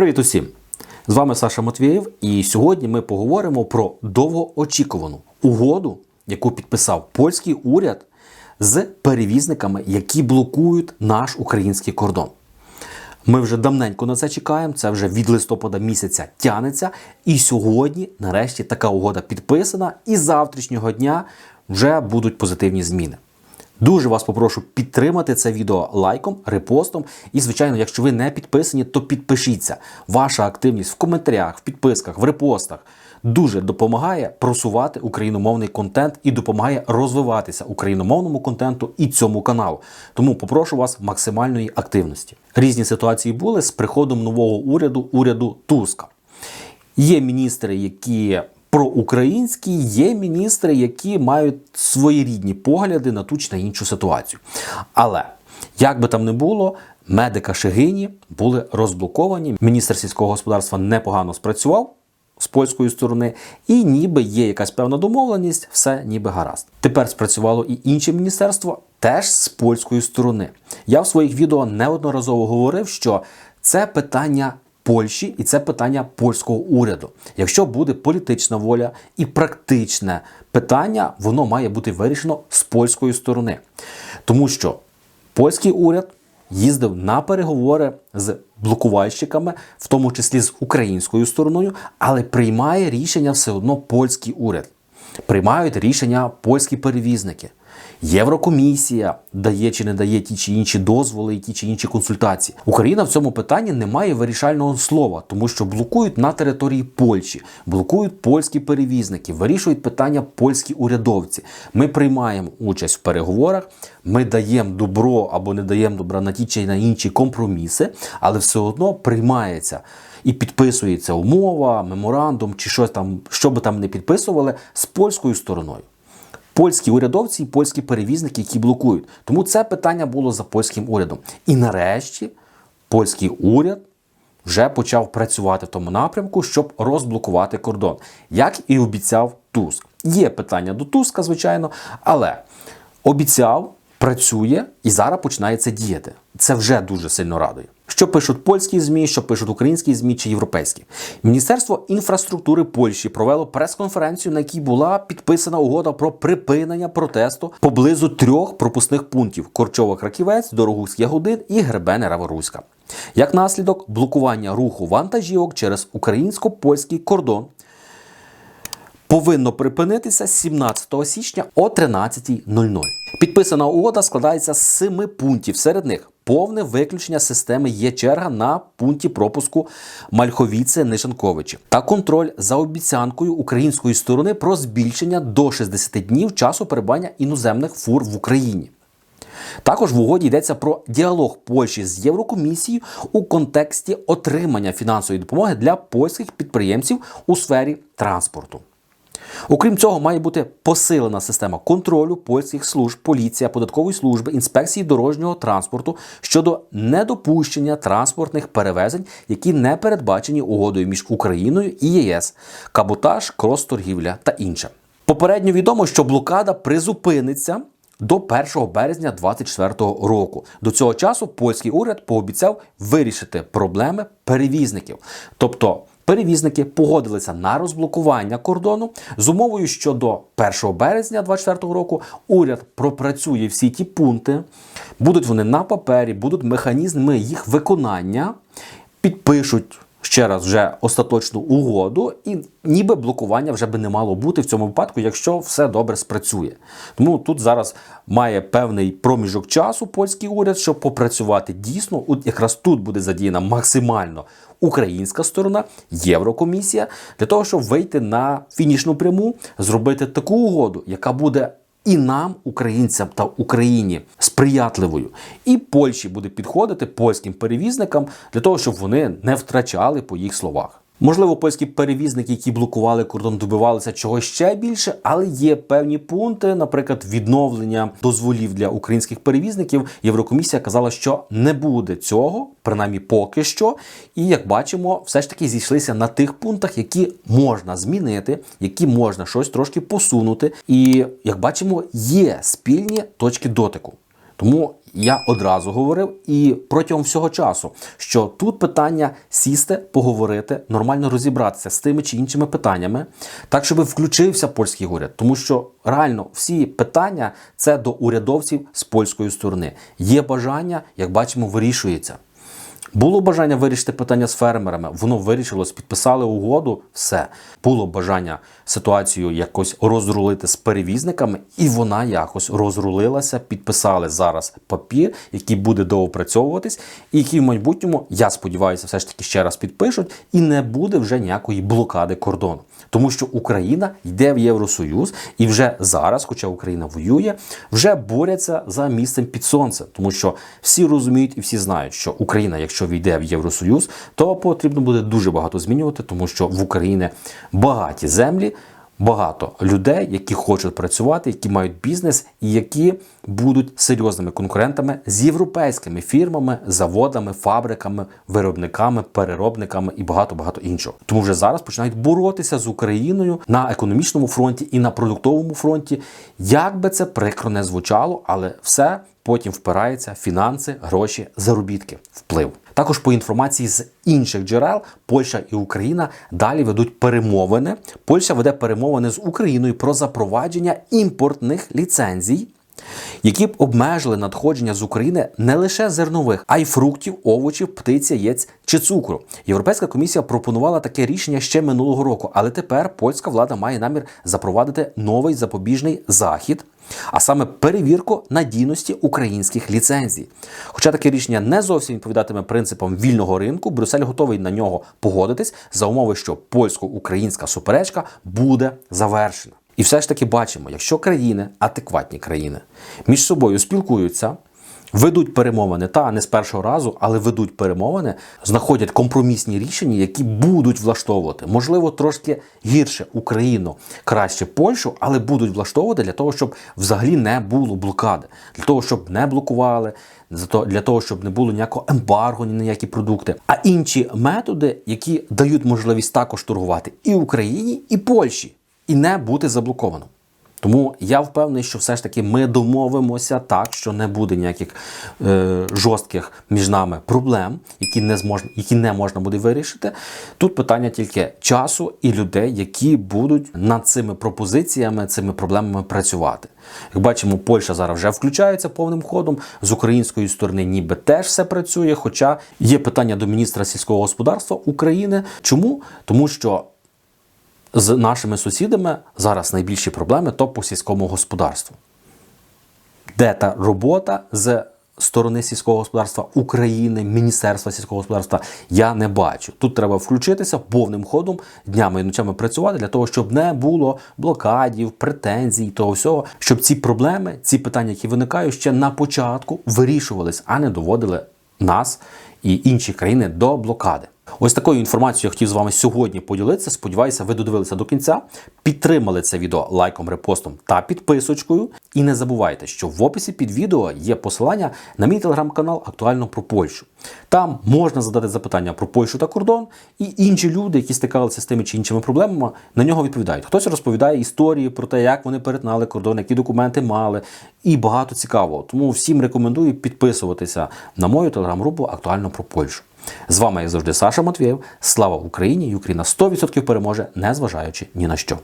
Привіт усім! З вами Саша Матвієв, і сьогодні ми поговоримо про довгоочікувану угоду, яку підписав польський уряд з перевізниками, які блокують наш український кордон. Ми вже давненько на це чекаємо. Це вже від листопада місяця тянеться. І сьогодні, нарешті, така угода підписана, і з завтрашнього дня вже будуть позитивні зміни. Дуже вас попрошу підтримати це відео лайком, репостом. І, звичайно, якщо ви не підписані, то підпишіться. Ваша активність в коментарях, в підписках, в репостах дуже допомагає просувати україномовний контент і допомагає розвиватися україномовному контенту і цьому каналу. Тому попрошу вас максимальної активності. Різні ситуації були з приходом нового уряду, уряду Туска. Є міністри, які проукраїнські, є міністри, які мають своєрідні погляди на ту чи на іншу ситуацію. Але як би там не було, медика Шегині були розблоковані. Міністр сільського господарства непогано спрацював. З польської сторони, і ніби є якась певна домовленість, все ніби гаразд. Тепер спрацювало і інше міністерство, теж з польської сторони. Я в своїх відео неодноразово говорив, що це питання Польщі, і це питання польського уряду. Якщо буде політична воля і практичне питання, воно має бути вирішено з польської сторони, тому що польський уряд їздив на переговори з блокувальщиками, в тому числі з українською стороною, але приймає рішення все одно польський уряд. Приймають рішення польські перевізники. Єврокомісія дає чи не дає ті чи інші дозволи, і ті чи інші консультації. Україна в цьому питанні не має вирішального слова, тому що блокують на території Польщі, блокують польські перевізники, вирішують питання польські урядовці. Ми приймаємо участь в переговорах, ми даємо добро або не даємо добра на ті чи на інші компроміси, але все одно приймається. І підписується умова, меморандум чи щось там, що би там не підписували з польською стороною польські урядовці і польські перевізники, які блокують. Тому це питання було за польським урядом. І нарешті польський уряд вже почав працювати в тому напрямку, щоб розблокувати кордон, як і обіцяв Туск. Є питання до Туска, звичайно, але обіцяв, працює і зараз починається діяти. Це вже дуже сильно радує. Що пишуть польські змі, що пишуть українські змі чи європейські. Міністерство інфраструктури Польщі провело прес-конференцію, на якій була підписана угода про припинення протесту поблизу трьох пропускних пунктів: Корчова-Краківець, Дорогуськ Ягодин і Гребене Раворуська. Як наслідок блокування руху вантажівок через українсько польський кордон повинно припинитися 17 січня о 13.00. Підписана угода складається з семи пунктів. Серед них повне виключення системи є черга на пункті пропуску Мальховіце Нишанковичі та контроль за обіцянкою української сторони про збільшення до 60 днів часу перебування іноземних фур в Україні. Також в угоді йдеться про діалог Польщі з Єврокомісією у контексті отримання фінансової допомоги для польських підприємців у сфері транспорту. Окрім цього, має бути посилена система контролю польських служб, поліція, податкової служби, інспекції дорожнього транспорту щодо недопущення транспортних перевезень, які не передбачені угодою між Україною і ЄС, каботаж, крос-торгівля та інше. Попередньо відомо, що блокада призупиниться. До 1 березня 2024 року до цього часу польський уряд пообіцяв вирішити проблеми перевізників, тобто перевізники погодилися на розблокування кордону з умовою, що до 1 березня 2024 року уряд пропрацює всі ті пункти, будуть вони на папері, будуть механізми їх виконання, підпишуть. Ще раз вже остаточну угоду, і ніби блокування вже би не мало бути в цьому випадку, якщо все добре спрацює. Тому тут зараз має певний проміжок часу польський уряд, щоб попрацювати дійсно. От якраз тут буде задіяна максимально українська сторона, Єврокомісія, для того, щоб вийти на фінішну пряму, зробити таку угоду, яка буде. І нам, українцям та Україні, сприятливою, і Польщі буде підходити польським перевізникам для того, щоб вони не втрачали по їх словах. Можливо, польські перевізники, які блокували кордон, добивалися чогось ще більше, але є певні пункти, наприклад, відновлення дозволів для українських перевізників. Єврокомісія казала, що не буде цього, принаймні поки що. І як бачимо, все ж таки зійшлися на тих пунктах, які можна змінити, які можна щось трошки посунути. І як бачимо, є спільні точки дотику. Тому я одразу говорив і протягом всього часу, що тут питання сісти, поговорити, нормально розібратися з тими чи іншими питаннями, так щоб включився польський уряд, тому що реально всі питання це до урядовців з польської сторони. Є бажання, як бачимо, вирішується. Було бажання вирішити питання з фермерами, воно вирішилось, підписали угоду, все. Було бажання ситуацію якось розрулити з перевізниками, і вона якось розрулилася. Підписали зараз папір, який буде доопрацьовуватись, і який в майбутньому, я сподіваюся, все ж таки ще раз підпишуть, і не буде вже ніякої блокади кордону. Тому що Україна йде в Євросоюз, і вже зараз, хоча Україна воює, вже борються за місцем під сонцем, тому що всі розуміють і всі знають, що Україна, якщо війде в Євросоюз, то потрібно буде дуже багато змінювати, тому що в Україні багаті землі. Багато людей, які хочуть працювати, які мають бізнес і які будуть серйозними конкурентами з європейськими фірмами, заводами, фабриками, виробниками, переробниками і багато багато іншого. Тому вже зараз починають боротися з Україною на економічному фронті і на продуктовому фронті. Як би це прикро не звучало, але все потім впирається: фінанси, гроші, заробітки, вплив. Також по інформації з інших джерел, Польща і Україна далі ведуть перемовини. Польща веде перемовини з Україною про запровадження імпортних ліцензій, які б обмежили надходження з України не лише зернових, а й фруктів, овочів, птиць, яєць чи цукру. Європейська комісія пропонувала таке рішення ще минулого року, але тепер польська влада має намір запровадити новий запобіжний захід. А саме перевірку надійності українських ліцензій. Хоча таке рішення не зовсім відповідатиме принципам вільного ринку, Брюссель готовий на нього погодитись за умови, що польсько-українська суперечка буде завершена. І все ж таки бачимо, якщо країни, адекватні країни, між собою спілкуються, ведуть перемовини, та не з першого разу, але ведуть перемовини, знаходять компромісні рішення, які будуть влаштовувати, можливо, трошки гірше Україну, краще Польщу, але будуть влаштовувати для того, щоб взагалі не було блокади, для того, щоб не блокували. Для того, щоб не було ніякого ембарго, ні на які продукти, а інші методи, які дають можливість також торгувати і Україні, і Польщі, і не бути заблоковано. Тому я впевнений, що все ж таки ми домовимося так, що не буде ніяких е, жорстких між нами проблем, які не зможна, які не можна буде вирішити. Тут питання тільки часу і людей, які будуть над цими пропозиціями, цими проблемами працювати. Як бачимо, Польща зараз вже включається повним ходом. З української сторони, ніби теж все працює. Хоча є питання до міністра сільського господарства України. Чому? Тому що з нашими сусідами зараз найбільші проблеми то по сільському господарству. Де та робота з сторони сільського господарства України, Міністерства сільського господарства, я не бачу. Тут треба включитися повним ходом днями і ночами працювати для того, щоб не було блокадів, претензій, того всього, щоб ці проблеми, ці питання, які виникають, ще на початку вирішувались, а не доводили нас і інші країни до блокади. Ось такою інформацією я хотів з вами сьогодні поділитися. Сподіваюся, ви додивилися до кінця, підтримали це відео лайком, репостом та підписочкою. І не забувайте, що в описі під відео є посилання на мій телеграм-канал Актуально про Польщу. Там можна задати запитання про Польщу та кордон, і інші люди, які стикалися з тими чи іншими проблемами, на нього відповідають. Хтось розповідає історії про те, як вони перетинали кордон, які документи мали, і багато цікавого. Тому всім рекомендую підписуватися на мою телеграм-групу Актуально про Польщу. З вами, як завжди, Саша Матвєєв. Слава Україні! І Україна 100% переможе, незважаючи ні на що.